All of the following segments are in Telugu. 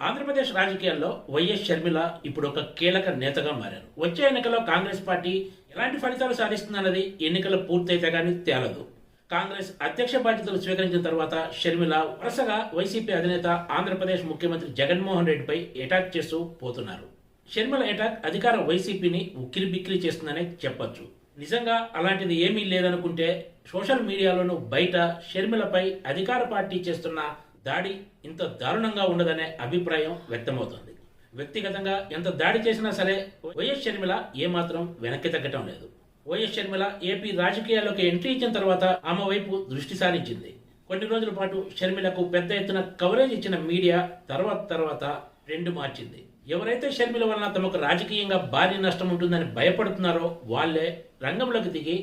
ఆంధ్రప్రదేశ్ రాజకీయాల్లో వైఎస్ షర్మిల ఇప్పుడు ఒక కీలక నేతగా మారారు. వచ్చే ఎన్నికల్లో కాంగ్రెస్ పార్టీ ఎలాంటి ఫలితాలు సాధిస్తుందన్నది ఎన్నికలు పూర్తయితే కానీ తేలదు. కాంగ్రెస్ అధ్యక్ష బాధ్యతలు స్వీకరించిన తర్వాత షర్మిల వరుసగా వైసీపీ అధినేత ఆంధ్రప్రదేశ్ ముఖ్యమంత్రి జగన్మోహన్ రెడ్డిపై అటాక్ చేస్తూ పోతున్నారు. షర్మిల అటాక్ అధికార వైసీపీని ఉక్కిరి బిక్కిరి చేస్తుందనే చెప్పొచ్చు. నిజంగా అలాంటిది ఏమీ లేదనుకుంటే సోషల్ మీడియాలోనూ బయట షర్మిలపై అధికార పార్టీ చేస్తున్న దాడి ఇంత దారుణంగా ఉండదనే అభిప్రాయం వ్యక్తమవుతోంది. వ్యక్తిగతంగా ఎంత దాడి చేసినా సరే వైఎస్ షర్మిల ఏమాత్రం వెనక్కి తగ్గటం లేదు. వైఎస్ షర్మిల ఏపీ రాజకీయాల్లోకి ఎంట్రీ ఇచ్చిన తర్వాత ఆమె వైపు దృష్టి సారించింది. కొన్ని రోజుల పాటు షర్మిలకు పెద్ద ఎత్తున కవరేజ్ ఇచ్చిన మీడియా తర్వాత తర్వాత ట్రెండ్ మార్చింది. ఎవరైతే షర్మిల వలన తమకు రాజకీయంగా భారీ నష్టం ఉంటుందని భయపడుతున్నారో వాళ్ళే రంగంలోకి దిగి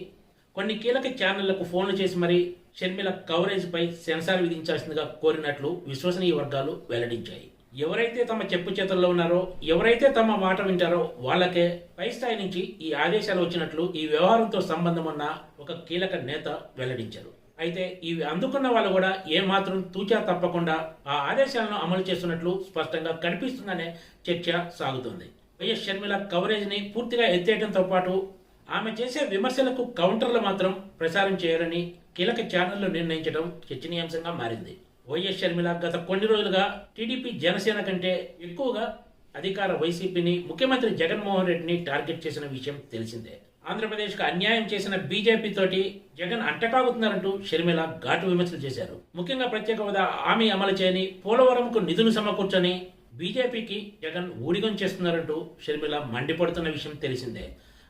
కొన్ని కీలక ఛానళ్ళకు ఫోన్లు చేసి మరీ షర్మిల కవరేజ్పై సెన్సార్ విధించాల్సిందిగా కోరినట్లు విశ్వసనీయ వర్గాలు వెల్లడించాయి. ఎవరైతే తమ చెప్పు చేతుల్లో ఉన్నారో ఎవరైతే తమ మాట వింటారో వాళ్ళకే పై స్థాయి నుంచి ఈ ఆదేశాలు వచ్చినట్లు ఈ వ్యవహారంతో సంబంధం ఉన్న ఒక కీలక నేత వెల్లడించారు. అయితే ఇవి అందుకున్న వాళ్ళు కూడా ఏమాత్రం తూచా తప్పకుండా ఆ ఆదేశాలను అమలు చేస్తున్నట్లు స్పష్టంగా కనిపిస్తుందనే చర్చ సాగుతోంది. వైఎస్ షర్మిల కవరేజ్ని పూర్తిగా ఎత్తేయడంతో పాటు ఆమె చేసే విమర్శలకు కౌంటర్లు మాత్రం ప్రసారం చేయాలని కీలక ఛానళ్ళు నిర్ణయించడం చర్చనీయాంశంగా మారింది. వైఎస్ షర్మిల గత కొన్ని రోజులుగా టీడీపీ జనసేన కంటే ఎక్కువగా అధికార వైసీపీని ముఖ్యమంత్రి జగన్మోహన్ రెడ్డిని టార్గెట్ చేసిన విషయం తెలిసిందే. ఆంధ్రప్రదేశ్కు అన్యాయం చేసిన బీజేపీ తోటి జగన్ అంటకాగుతున్నారంటూ షర్మిల ఘాటు విమర్శలు చేశారు. ముఖ్యంగా ప్రత్యేక హోదా హామీ అమలు చేయని పోలవరంకు నిధులు సమకూర్చని బీజేపీకి జగన్ ఊడిగం చేస్తున్నారంటూ షర్మిల మండిపడుతున్న విషయం తెలిసిందే.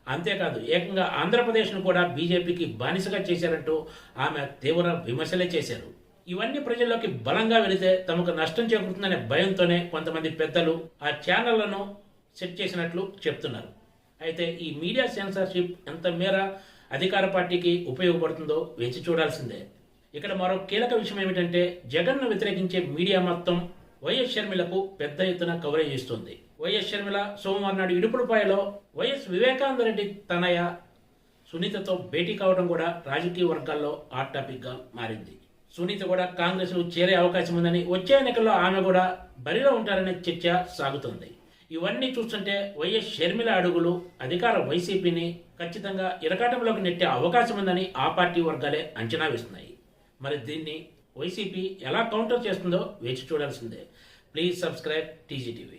అంతేకాదు ఏకంగా ఆంధ్రప్రదేశ్ను కూడా బీజేపీకి బానిసగా చేశారంటూ ఆమె తీవ్ర విమర్శలే చేశారు. ఇవన్నీ ప్రజల్లోకి బలంగా వెళితే తమకు నష్టం చేకూరుతుందనే భయంతోనే కొంతమంది పెద్దలు ఆ ఛానళ్ళను సెట్ చేసినట్లు చెప్తున్నారు. అయితే ఈ మీడియా సెన్సార్షిప్ ఎంత మేర అధికార పార్టీకి ఉపయోగపడుతుందో వేచి చూడాల్సిందే. ఇక్కడ మరో కీలక విషయం ఏమిటంటే జగన్ను వ్యతిరేకించే మీడియా మొత్తం వైఎస్ షర్మిలకు పెద్ద ఎత్తున కవరేజ్ ఇస్తుంది. వైఎస్ షర్మిల సోమవారం నాడు ఇడుపులపాయలో వైఎస్ వివేకానంద రెడ్డి తనయ సునీతతో భేటీ కావడం కూడా రాజకీయ వర్గాల్లో హాట్ టాపిక్గా మారింది. సునీత కూడా కాంగ్రెస్లో చేరే అవకాశం ఉందని వచ్చే ఎన్నికల్లో ఆమె కూడా బరిలో ఉంటారనే చర్చ సాగుతోంది. ఇవన్నీ చూస్తుంటే వైఎస్ షర్మిల అడుగులు అధికార వైసీపీని ఖచ్చితంగా ఇరకాటంలోకి నెట్టే అవకాశం ఉందని ఆ పార్టీ వర్గాలే అంచనా వేస్తున్నాయి. మరి దీన్ని వైసీపీ ఎలా కౌంటర్ చేస్తుందో వేచి చూడాల్సిందే. Please subscribe TGTV